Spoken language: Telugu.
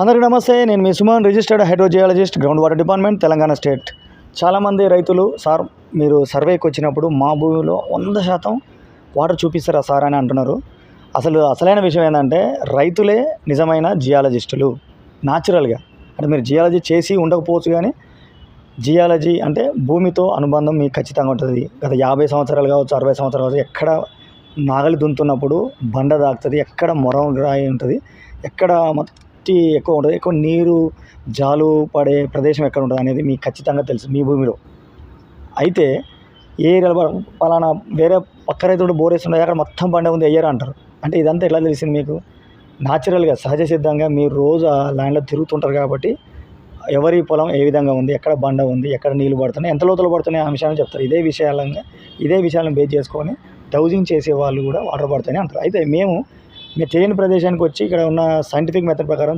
అందరికీ నమస్తే నేను మీ Suman registered hydrogeologist ground water department Telangana state. చాలామంది రైతులు సార్ మీరు సర్వేకి వచ్చినప్పుడు మా భూమిలో వంద శాతం వాటర్ చూపిస్తారా సార్? అని అంటున్నారు. అసలు అసలైన విషయం ఏంటంటే రైతులే నిజమైన జియాలజిస్టులు. న్యాచురల్గా అంటే మీరు జియాలజీ చేసి ఉండకపోవచ్చు కానీ జియాలజీ అంటే భూమితో అనుబంధం మీకు ఖచ్చితంగా ఉంటుంది. గత యాభై సంవత్సరాలు కావచ్చు అరవై సంవత్సరాలు కావచ్చు ఎక్కడ నాగలి దున్నుతున్నప్పుడు బండ దాకుతుంది ఎక్కడ మొరం రాయి ఉంటుంది ఎక్కడ మట్టి ఎక్కువ ఉంటుంది. ఎక్కువ నీరు జాలు పడే ప్రదేశం ఎక్కడ ఉంటుంది అనేది మీకు ఖచ్చితంగా తెలుసు మీ భూమిలో. అయితే ఏ ఏరియాలో పలానా వేరే పక్క రైతుడు బోరేస్తుండే అక్కడ మొత్తం బండ ఉంది అయ్యారు అంటారు. అంటే ఇదంతా ఎలా తెలిసింది మీకు? న్యాచురల్గా సహజ సిద్ధంగా మీరు రోజు ఆ ల్యాండ్లో తిరుగుతుంటారు కాబట్టి ఎవరి పొలం ఏ విధంగా ఉంది ఎక్కడ బండ ఉంది ఎక్కడ నీళ్ళు పడుతున్నాయి ఎంత లోతులు పడుతున్నాయి ఆ విషయాన్ని చెప్తారు. ఇదే విషయాలంగా ఇదే విషయాలను బేస్ చేసుకొని డౌజింగ్ చేసే వాళ్ళు కూడా వాటర్ పడుతున్నాయి అంటారు. అయితే మేము మీరు తెలియని ప్రదేశానికి వచ్చి ఇక్కడ ఉన్న సైంటిఫిక్ మెథడ్ ప్రకారం